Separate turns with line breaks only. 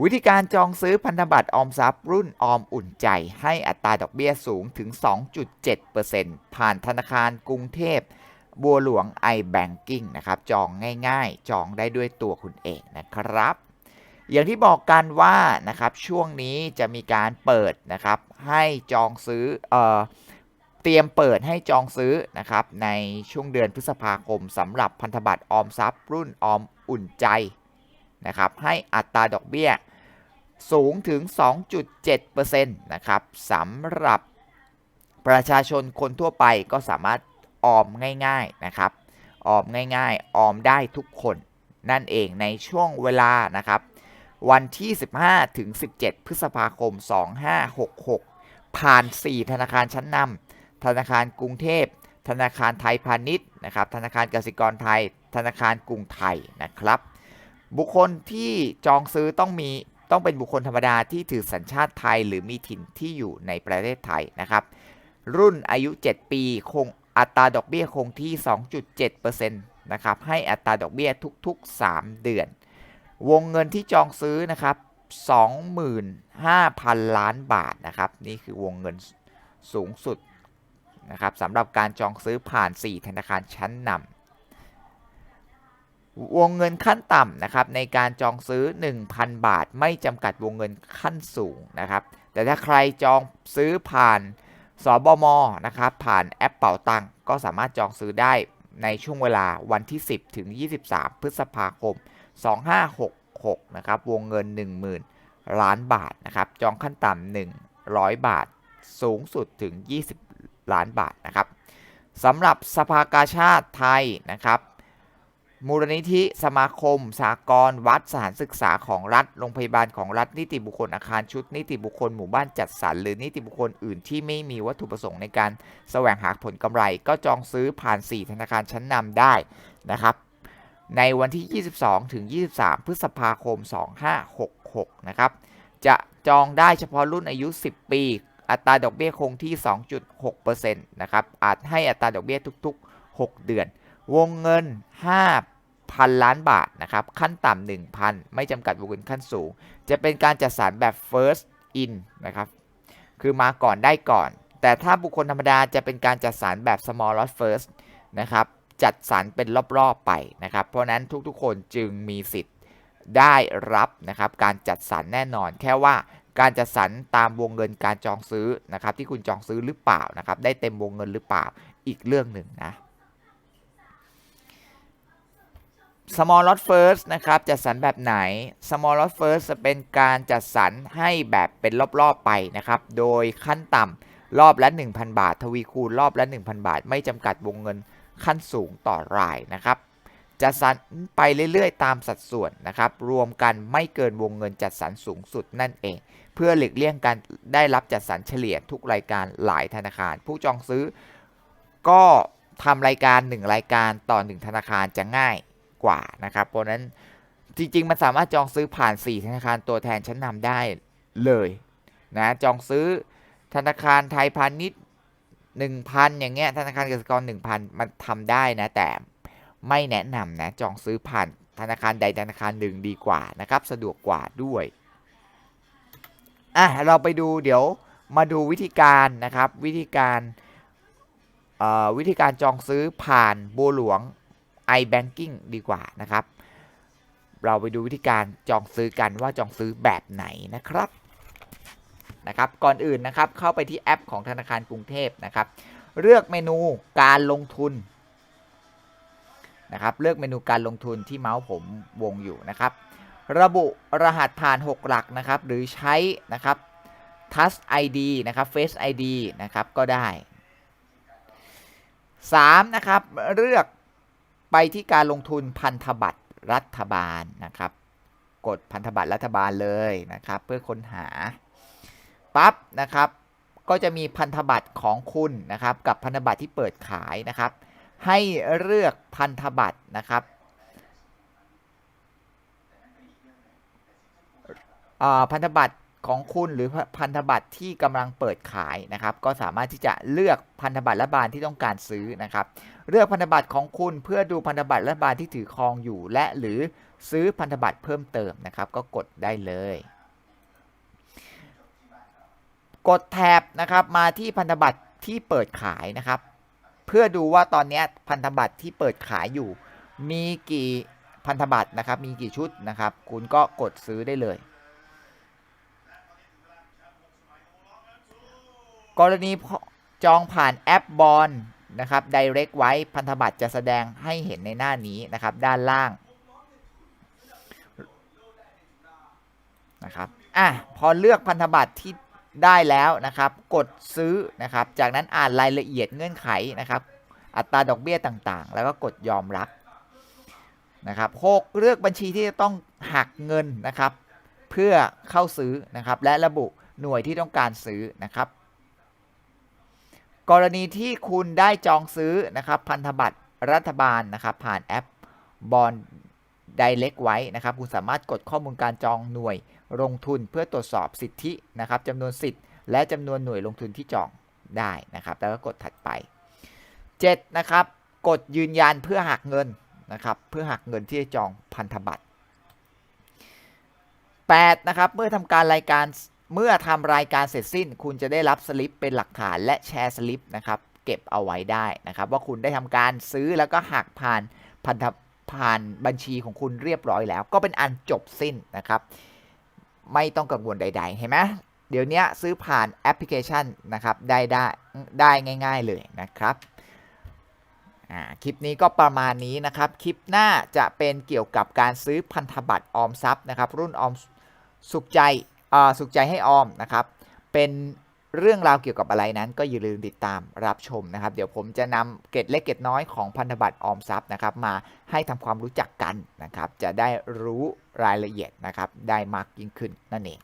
วิธีการจองซื้อพันธบัตรออมทรัพย์รุ่นออมอุ่นใจ ให้อัตราดอกเบี้ยสูงถึง 2.7%ผ่านธนาคารกรุงเทพ บัวหลวง iBanking นะครับ จองง่ายๆ จองได้ด้วยตัวคุณเองนะครับ อย่างที่บอกกันว่านะครับช่วงนี้จะมีการเปิดนะครับ ให้จองซื้อเอ่อเตรียมเปิดให้จองซื้อนะครับในช่วงเดือนพฤษภาคมสำหรับพันธบัตรออมทรัพย์ รุ่นออมอุ่นใจ นะครับให้อัตราดอกเบี้ยสูงถึง 2.7%นะครับสำหรับประชาชนคนทั่วไปก็สามารถออมง่ายๆนะครับ ออมง่ายๆ ออมได้ทุกคนนั่นเองในช่วงเวลานะครับ วันที่ 15 ถึง 17 พฤษภาคม 2566 ผ่าน 4 ธนาคารชั้นนำธนาคารกรุงเทพ ธนาคารไทยพาณิชย์นะครับ ธนาคารกสิกรไทย ธนาคารกรุงไทยนะครับ บุคคลที่จองซื้อต้องมีต้องเป็นบุคคลธรรมดาที่ถือสัญชาติไทย หรือมีถิ่นที่อยู่ในประเทศไทยนะครับ รุ่นอายุ 7 ปีคงอัตราดอกเบี้ยคงที่ 2.7%นะครับให้อัตราดอกเบี้ยทุกๆ 3 เดือน วงเงินที่จองซื้อนะครับ 25,000 ล้านบาทนะครับ นี่คือวงเงินสูงสุดนะครับสำหรับการจองซื้อผ่าน 4 ธนาคารชั้นนำ วงเงินขั้นต่ำนะครับในการจองซื้อ 1,000 บาท ไม่จำกัดวงเงินขั้นสูงนะครับ แต่ถ้าใครจองซื้อผ่านสบมนะครับผ่านแอปเป่าตังก็สามารถจองซื้อได้ในช่วงเวลาวันที่ 10 ถึง 23 พฤษภาคม 2566 นะครับ วงเงิน 10,000 ล้านบาทนะครับ จองขั้นต่ำ100 บาท สูงสุดถึง 20 ล้านบาทนะครับสำหรับสภากาชาติไทยนะครับ มูลนิธิสมาคม สากลวัดสถานศึกษาของรัฐ โรงพยาบาลของรัฐ นิติบุคคลอาคารชุด นิติบุคคลหมู่บ้านจัดสรรหรือนิติบุคคลอื่นที่ไม่มีวัตถุประสงค์ในการแสวงหาผลกำไร ก็จองซื้อผ่าน 4 ธนาคารชั้นนำได้นะครับ ในวันที่ 22 ถึง 23 พฤษภาคม 2566 นะครับ จะจองได้เฉพาะรุ่นอายุ 10 ปี อัตราดอกเบี้ยคงที่ 2.6%นะครับ อาจให้อัตราดอกเบี้ยทุก ๆ 6 เดือน วงเงิน 5,000 ล้านบาทนะครับขั้นต่ำ1,000 ไม่จำกัดวงเงินขั้นสูง จะเป็นการจัดสรรแบบ first in นะครับคือมาก่อนได้ก่อน แต่ถ้าบุคคลธรรมดาจะเป็นการจัดสรรแบบ small lot first นะครับจัดสรรเป็นรอบๆไปนะครับ เพราะนั้นทุกๆคนจึงมีสิทธิ์ได้รับนะครับการจัดสรรแน่นอน แค่ว่าการจัดสรรตามวงเงินการจองซื้อนะครับที่คุณจองซื้อหรือเปล่านะครับได้เต็มวงเงินหรือเปล่าอีกเรื่องหนึ่งนะ small lot first นะครับ จัดสรรแบบไหน small lot first จะเป็นการจัดสรรให้แบบเป็นรอบๆไปนะครับ โดยขั้นต่ำรอบละ 1,000 บาท ทวีคูณรอบละ 1,000 บาท ไม่จำกัดวงเงินขั้นสูงต่อรายนะครับ จัดสรรไปเรื่อยๆ ตามสัดส่วนนะครับ รวมกันไม่เกินวงเงินจัดสรรสูงสุดนั่นเอง เพื่อหลีกเลี่ยงการได้รับจัดสรรเฉลี่ยทุกรายการหลายธนาคาร ผู้จองซื้อก็ทำรายการ 1 รายการต่อ 1 ธนาคารจะง่าย กว่านะครับ เพราะนั้นจริง ๆ มันสามารถจองซื้อผ่าน 4 ธนาคารตัวแทนชั้นนำได้เลยนะจองซื้อธนาคารไทยพาณิชย์1,000 อย่างเงี้ยธนาคารกสิกร 1,000 มันทำได้นะ แต่ไม่แนะนำนะจองซื้อผ่านธนาคารใดธนาคารหนึ่งดีกว่านะครับ สะดวกกว่าด้วยอะเราไปดูเดี๋ยวมาดูวิธีการนะครับ วิธีการวิธีการจองซื้อผ่านบัวหลวง iBanking ดีกว่านะครับ เราไปดูวิธีการจองซื้อกันว่าจองซื้อแบบไหนนะครับนะครับ ก่อนอื่นนะครับเข้าไปที่แอปของธนาคารกรุงเทพนะครับ เลือกเมนูการลงทุนนะครับ เลือกเมนูการลงทุนที่เมาส์ผมวงอยู่นะครับ ระบุรหัสผ่าน 6 หลักนะครับ หรือใช้นะครับ Touch ID นะครับ Face ID นะครับก็ได้ 3. นะครับ เลือก ไปที่การลงทุนพันธบัตรรัฐบาลนะครับ กดพันธบัตรรัฐบาลเลยนะครับ เพื่อค้นหาปั๊บนะครับ ก็จะมีพันธบัตรของคุณนะครับ กับพันธบัตรที่เปิดขายนะครับ ให้เลือกพันธบัตรนะครับพันธบัตร ของคุณหรือพันธบัตรที่กำลังเปิดขายนะครับ ก็สามารถที่จะเลือกพันธบัตรรัฐบาลที่ต้องการซื้อนะครับ เลือกพันธบัตรของคุณเพื่อดูพันธบัตรรัฐบาลที่ถือครองอยู่ และหรือซื้อพันธบัตรเพิ่มเติมนะครับ ก็กดได้เลย กดแท็บนะครับมาที่พันธบัตรที่เปิดขายนะครับ เพื่อดูว่าตอนนี้พันธบัตรที่เปิดขายอยู่ มีกี่พันธบัตรนะครับ มีกี่ชุดนะครับ คุณก็กดซื้อได้เลย กรณีจองผ่านแอปบอลนะครับ Direct ไว้พันธบัตรจะแสดงให้เห็นในหน้านี้นะครับ ด้านล่างนะครับอะพอเลือกพันธบัตรที่ได้แล้วนะครับ กดซื้อนะครับ จากนั้นอ่านรายละเอียดเงื่อนไขนะครับ อัตราดอกเบี้ยต่างๆ แล้วก็กดยอมรับนะครับหกเลือกบัญชีที่จะต้องหักเงินนะครับ เพื่อเข้าซื้อนะครับ และระบุหน่วยที่ต้องการซื้อนะครับ กรณีที่คุณได้จองซื้อนะครับพันธบัตรรัฐบาลนะครับผ่านแอปบอล Direct ไว้นะครับคุณสามารถกดข้อมูลการจองหน่วยลงทุนเพื่อตรวจสอบสิทธินะครับจำนวนสิทธิ์ และจำนวนหน่วยลงทุนที่จองได้นะครับ แล้วก็กดถัดไป 7 นะครับ กดยืนยันเพื่อหักเงินนะครับ เพื่อหักเงินที่จะจองพันธบัตร 8 นะครับ เมื่อทำการรายการ เมื่อทำรายการเสร็จสิ้น คุณจะได้รับสลิปเป็นหลักฐานและแชร์สลิปนะครับเก็บเอาไว้ได้นะครับ ว่าคุณได้ทำการซื้อแล้วก็หักผ่านพันธผ่านบัญชีของคุณเรียบร้อยแล้ว ก็เป็นอันจบสิ้นนะครับ ไม่ต้องกังวลใด ๆ เห็นไหมเดี๋ยวนี้ซื้อผ่านแอปพลิเคชันนะครับได้ได้ได้ง่าย ๆเลยนะครับคลิปนี้ก็ประมาณนี้นะครับ คลิปหน้าจะเป็นเกี่ยวกับการซื้อพันธบัตรออมทรัพย์นะครับ รุ่นออมสุขใจ สุขใจให้ออมนะครับ เป็นเรื่องราวเกี่ยวกับอะไรนั้นก็อย่าลืมติดตามรับชมนะครับ เดี๋ยวผมจะนำเกตเล็กเกตน้อยของพันธบัตรออมทรัพย์นะครับ มาให้ทำความรู้จักกันนะครับ จะได้รู้รายละเอียดนะครับ ได้มากยิ่งขึ้นนั่นเอง